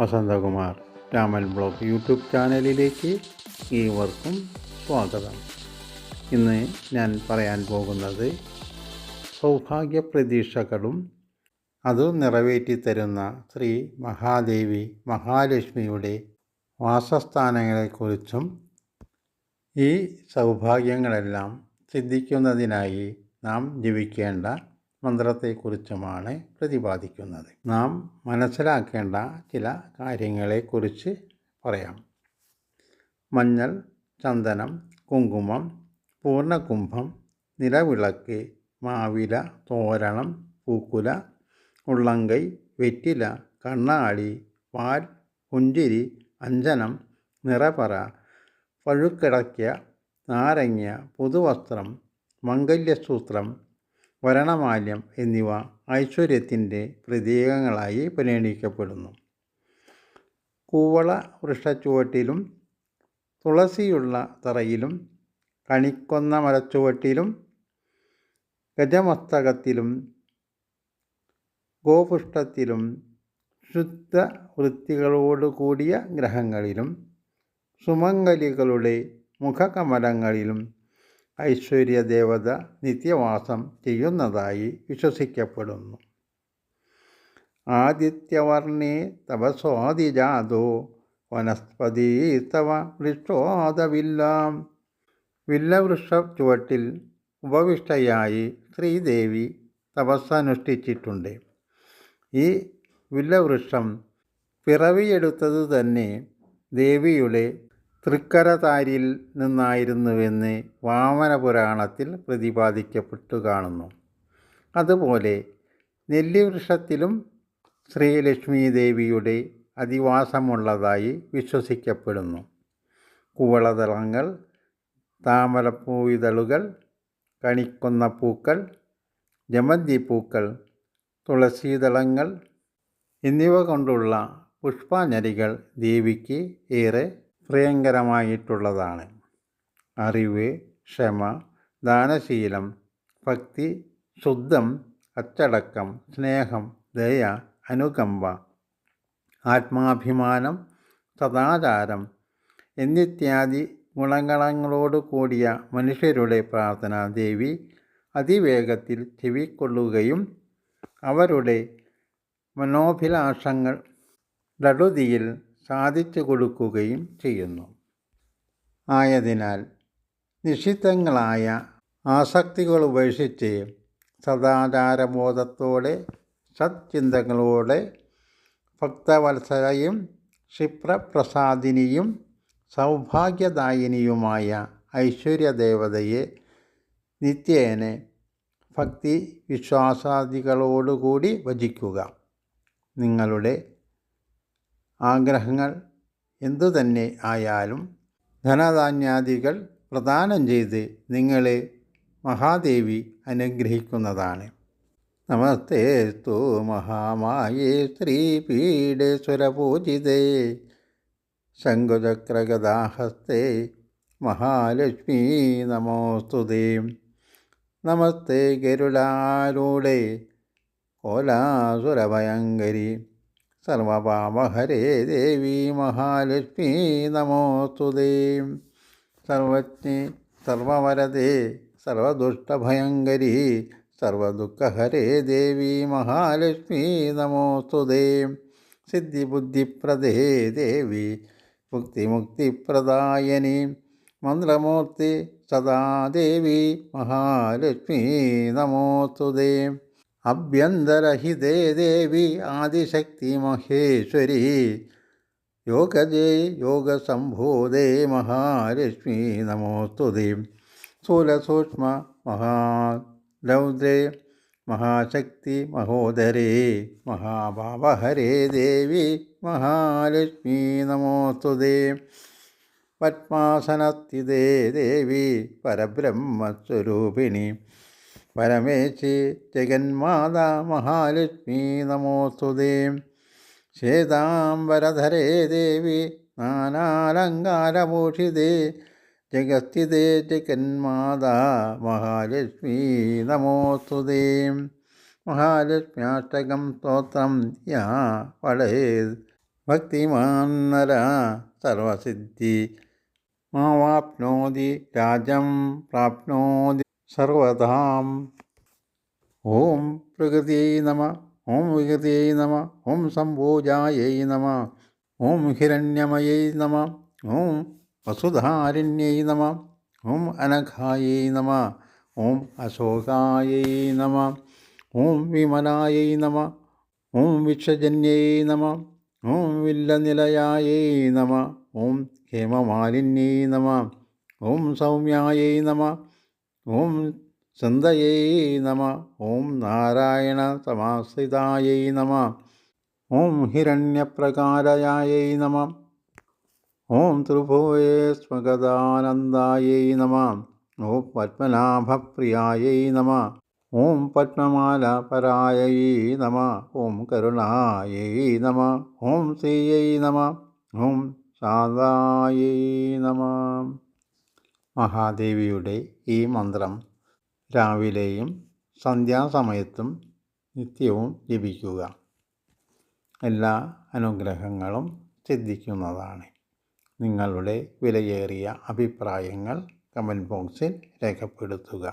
Vasanthakumar Raman blog YouTube ചാനലിലേക്ക് ഏവർക്കും സ്വാഗതം. ഇന്ന് ഞാൻ പറയാൻ പോകുന്നത് സൗഭാഗ്യ പ്രതീക്ഷകളും അത് നിറവേറ്റിത്തരുന്ന ശ്രീ മഹാദേവി മഹാലക്ഷ്മിയുടെ വാസസ്ഥാനങ്ങളെക്കുറിച്ചും ഈ സൗഭാഗ്യങ്ങളെല്ലാം സിദ്ധിക്കുന്നതിനായി നാം ജപിക്കേണ്ട മന്ത്രത്തെക്കുറിച്ചുമാണ് പ്രതിപാദിക്കുന്നത്. നാം മനസ്സിലാക്കേണ്ട ചില കാര്യങ്ങളെക്കുറിച്ച് പറയാം. മഞ്ഞൾ ചന്ദനം കുങ്കുമം പൂർണകുംഭം നിലവിളക്ക് മാവില തോരണം പൂക്കുല ഉള്ളങ്കൈ വെറ്റില കണ്ണാടി പാൽ പുഞ്ചിരി അഞ്ചനം നിറപറ പഴുക്കിടയ്ക്ക നാരങ്ങ പുതുവസ്ത്രം മംഗല്യസൂത്രം വരണമാല്യം എന്നിവ ഐശ്വര്യത്തിന്റെ പ്രതീകങ്ങളായി പരിഗണിക്കപ്പെടുന്നു കൂവള വൃക്ഷച്ചുവട്ടിലും തുളസിയുള്ള തറയിലും കണിക്കൊന്ന മരച്ചുവട്ടിലും ഗജമസ്തകത്തിലും ഗോപുഷ്ടത്തിലും ശുദ്ധ വൃത്തികളോടുകൂടിയ ഗ്രഹങ്ങളിലും സുമംഗലികളുടെ മുഖകമലങ്ങളിലും ഐശ്വര്യദേവത നിത്യവാസം ചെയ്യുന്നതായി വിശ്വസിക്കപ്പെടുന്നു. ആദിത്യവർണേ തവ സ്വാതിജാതോ വനസ്പതി തവ വൃക്ഷോദവില്ലാം വില്ലവൃക്ഷ ചുവട്ടിൽ ഉപവിഷ്ടയായി ശ്രീദേവി തപസ്സനുഷ്ഠിച്ചിട്ടുണ്ട്. ഈ വില്ലവൃക്ഷം പിറവിയെടുത്തത് തന്നെ ദേവിയുടെ തൃക്കരതാരിൽ നിന്നായിരുന്നുവെന്ന് വാമനപുരാണത്തിൽ പ്രതിപാദിക്കപ്പെട്ടു കാണുന്നു. അതുപോലെ നെല്ലിവൃക്ഷത്തിലും ശ്രീലക്ഷ്മി ദേവിയുടെ അധിവാസമുള്ളതായി വിശ്വസിക്കപ്പെടുന്നു. കുവളതളങ്ങൾ താമരപ്പൂവിതളുകൾ കണിക്കുന്ന പൂക്കൾ ജമന്തി പൂക്കൾ തുളസീതളങ്ങൾ എന്നിവ കൊണ്ടുള്ള പുഷ്പാഞ്ജലികൾ ദേവിക്ക് ഏറെ പ്രിയങ്കരമായിട്ടുള്ളതാണ്. അറിവ് ക്ഷമ ദാനശീലം ഭക്തി ശുദ്ധം അച്ചടക്കം സ്നേഹം ദയ അനുകമ്പ ആത്മാഭിമാനം സദാചാരം എന്നിത്യാദി ഗുണഗണങ്ങളോടു കൂടിയ മനുഷ്യരുടെ പ്രാർത്ഥന ദേവി അതിവേഗത്തിൽ ചെവിക്കൊള്ളുകയും അവരുടെ മനോഭിലാഷങ്ങൾ ദടുതിയിൽ സാധിച്ചു കൊടുക്കുകയും ചെയ്യുന്നു. ആയതിനാൽ നിഷിദ്ധങ്ങളായ ആസക്തികൾ ഉപേക്ഷിച്ച് സദാചാരബോധത്തോടെ സത്ചിന്തകളോടെ ഭക്തവത്സരയും ക്ഷിപ്രപ്രസാദിനിയും സൗഭാഗ്യദായിനിയുമായ ഐശ്വര്യദേവതയെ നിത്യേന ഭക്തി വിശ്വാസാദികളോടുകൂടി ഭജിക്കുക. നിങ്ങളുടെ ആഗ്രഹങ്ങൾ എന്തുതന്നെ ആയാലും ധനധാന്യാദികൾ പ്രദാനം ചെയ്ത് നിങ്ങളെ മഹാദേവി അനുഗ്രഹിക്കുന്നതാണ്. നമസ്തേ സ്തു മഹാമായേ ശ്രീപീഠേ സുരപൂജിതേ ശംഖുചക്രഗദാഹസ്തേ മഹാലക്ഷ്മീ നമോസ്തുതേ നമസ്തേ ഗരുഡാരൂഢേ കോലാസുരഭയങ്കരി. സർവപാപഹരേ ദേവി മഹാലക്ഷ്മി നമോസ്തുതേ സർവജ്ഞി സർവവരദേ സർവദുഷ്ടഭയങ്കരി സർവദുഃഖഹരേ ദേവി മഹാലക്ഷ്മി നമോസ്തുതേ സിദ്ധിബുദ്ധിപ്രദേ ദേവി മുക്തിമുക്തിപ്രദായനി മന്ത്രമൂർത്തി സദാ ദേവി മഹാലക്ഷ്മീ നമോസ്തുതേ അഭ്യന്തരഹിതേ ദേവി ആദിശക്തി മഹേശ്വരി. യോഗജേ യോഗസംഭൂതേ മഹാലക്ഷ്മി നമോസ്തുതി. സ്ഥൂലസൂക്ഷ്മ മഹാരൗദ്രേ മഹാശക്തി മഹോദരേ മഹാഭാവഹരേ ദേവി മഹാലക്ഷ്മി നമോസ്തുതേ. പത്മാസനസ്ഥിതേ ദേവി പരബ്രഹ്മസ്വരൂപിണി. പരമേശി ജഗന്മാതാ മഹാലക്ഷ്മി നമോസ്തുതേ ശ്വേതാംബരധരേ ദേവി നാനാലങ്കാരഭൂഷിതേ ജഗസ്ഥിതേ ജഗന്മാതാ മഹാലക്ഷ്മി നമോസ്തുതേ മഹാലക്ഷ്മ്യാഷ്ടകം സ്തോത്രം. യാ പടേ ഭക്തിമാന്നര സർവസിദ്ധി. മാവാപ്നോതി രാജം പ്രാപ്നോതി. സർവതാം ഓം പ്രകൃതിയൈ നമ ഓം വികൃതിയൈ നമ ഓം സംഭോജായൈ നമ ഓം ഹിരണ്യമയൈ നമ ഓം വസുധാരണ്യൈ നമ ഓം അനഘായൈ നമ ഓം അശോകായൈ നമ ഓം വിമലായൈ നമ ഓം വിക്ഷജന്യൈ നമ ഓം വില്ലനിലയായൈ നമ ഓം ഹേമമാലിന്യൈ നമ ഓം സൗമ്യായൈ നമ ഓം സന്തയൈ നമ ഓം നാരായണ സമാശ്രിതായൈ നമ ഓം ഹിരണ്യപ്രകാരയായൈ നമ ഓം ത്രിഭുവേ സ്വഗതാനന്ദായൈ നമ ഓം പത്മനാഭപ്രിയായൈ നമ ഓം പത്മമാലപരായൈ നമ ഓം കരുണായൈ നമ ഓം ശ്രീയൈ നമ ഓം ശാന്തായൈ നമ. മഹാദേവിയുടെ ഈ മന്ത്രം രാവിലെയും സന്ധ്യാസമയത്തും നിത്യവും ജപിക്കുക. എല്ലാ അനുഗ്രഹങ്ങളും സിദ്ധിക്കുന്നതാണ്. നിങ്ങളുടെ വിലയേറിയ അഭിപ്രായങ്ങൾ കമന്റ് ബോക്സിൽ രേഖപ്പെടുത്തുക.